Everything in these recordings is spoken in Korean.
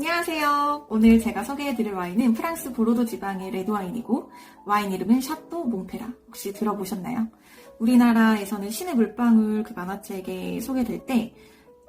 안녕하세요. 오늘 제가 소개해드릴 와인은 프랑스 보로도 지방의 레드 와인이고 와인 이름은 샤또 몽페라. 혹시 들어보셨나요? 우리나라에서는 신의 물방울 그 만화책에 소개될 때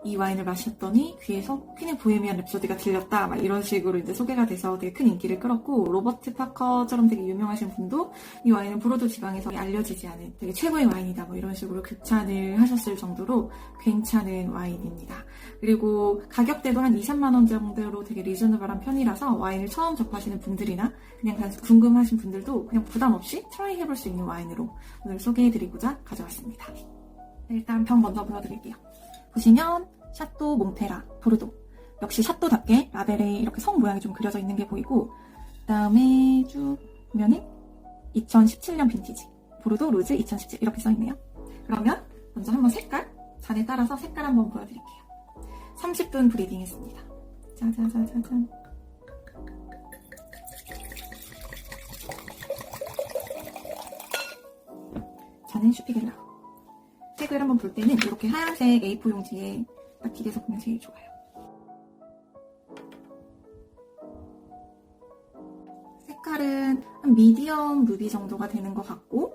이 와인을 마셨더니 귀에서 퀸의 보헤미안 랩소디가 들렸다 막 이런 식으로 이제 소개가 돼서 되게 큰 인기를 끌었고 로버트 파커처럼 되게 유명하신 분도 이 와인은 보로도 지방에서 알려지지 않은 되게 최고의 와인이다 뭐 이런 식으로 극찬을 하셨을 정도로 괜찮은 와인입니다. 그리고 가격대도 한 2, 3만 원 정도로 되게 리저너블한 편이라서 와인을 처음 접하시는 분들이나 그냥 단순 궁금하신 분들도 그냥 부담 없이 트라이 해볼 수 있는 와인으로 오늘 소개해드리고자 가져왔습니다. 일단 병 먼저 보여드릴게요. 보시면 샤또 몽페라 보르도 역시 샤또답게 라벨에 이렇게 성 모양이 좀 그려져 있는 게 보이고 그 다음에 쭉 보면은 2017년 빈티지 보르도 루즈 2017 이렇게 써있네요. 그러면 먼저 한번 색깔 잔에 따라서 색깔 한번 보여드릴게요. 30분 브리딩 했습니다. 짜자자자잔. 저는 슈피겔라. 색을 한번 볼 때는 이렇게 하얀색 A4 용지에 딱 기대서 보면 제일 좋아요. 색깔은 한 미디엄 루비 정도가 되는 것 같고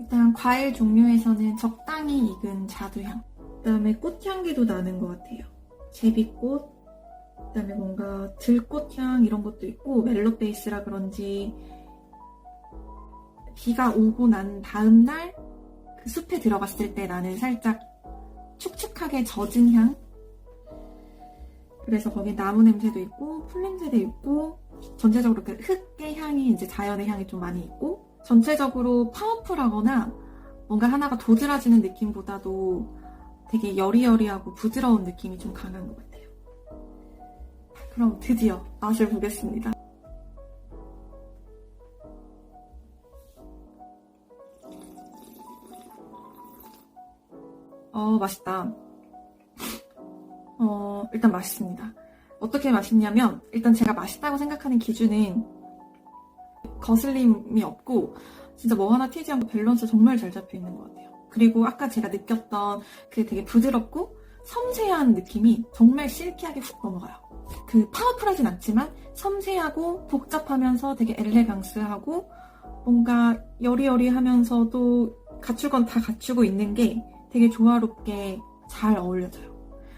일단 과일 종류에서는 적당히 익은 자두향 그다음에 꽃향기도 나는 것 같아요. 제비꽃 그다음에 뭔가 들꽃향 이런 것도 있고 멜로 베이스라 그런지 비가 오고 난 다음 날 그 숲에 들어갔을 때 나는 살짝 축축하게 젖은 향 그래서 거기 나무 냄새도 있고 풀 냄새도 있고 전체적으로 그 흙의 향이 이제 자연의 향이 좀 많이 있고 전체적으로 파워풀하거나 뭔가 하나가 도드라지는 느낌보다도 되게 여리여리하고 부드러운 느낌이 좀 강한 것 같아요. 그럼 드디어 맛을 보겠습니다. 어, 맛있다. 어, 일단 맛있습니다. 어떻게 맛있냐면, 일단 제가 맛있다고 생각하는 기준은 거슬림이 없고, 진짜 뭐 하나 튀지 않고 밸런스 정말 잘 잡혀 있는 것 같아요. 그리고 아까 제가 느꼈던 그 되게 부드럽고 섬세한 느낌이 정말 실키하게 훅 넘어가요. 그 파워풀하진 않지만 섬세하고 복잡하면서 되게 엘레강스하고 뭔가 여리여리하면서도 갖출 건 다 갖추고 있는 게 되게 조화롭게 잘 어울려져요.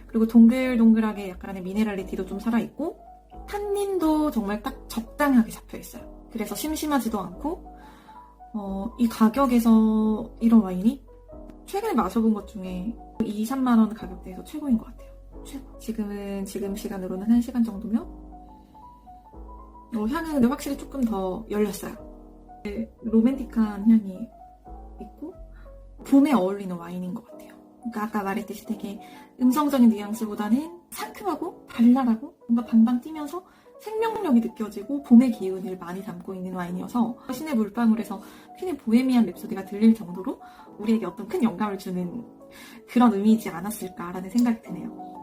그리고 동글동글하게 약간의 미네랄리티도 좀 살아있고 탄닌도 정말 딱 적당하게 잡혀있어요. 그래서 심심하지도 않고 어, 이 가격에서 이런 와인이 최근에 마셔본 것 중에 2, 3만 원 가격대에서 최고인 것 같아요. 최고. 지금은 지금 시간으로는 1시간 정도면 어, 향은 근데 확실히 조금 더 열렸어요. 네, 로맨틱한 향이 있고 봄에 어울리는 와인인 것 같아요. 그러니까 아까 말했듯이 되게 음성적인 뉘앙스보다는 상큼하고 발랄하고 뭔가 방방 뛰면서 생명력이 느껴지고 봄의 기운을 많이 담고 있는 와인이어서 신의 물방울에서 퀸의 보헤미안 랩소디가 들릴 정도로 우리에게 어떤 큰 영감을 주는 그런 의미이지 않았을까라는 생각이 드네요.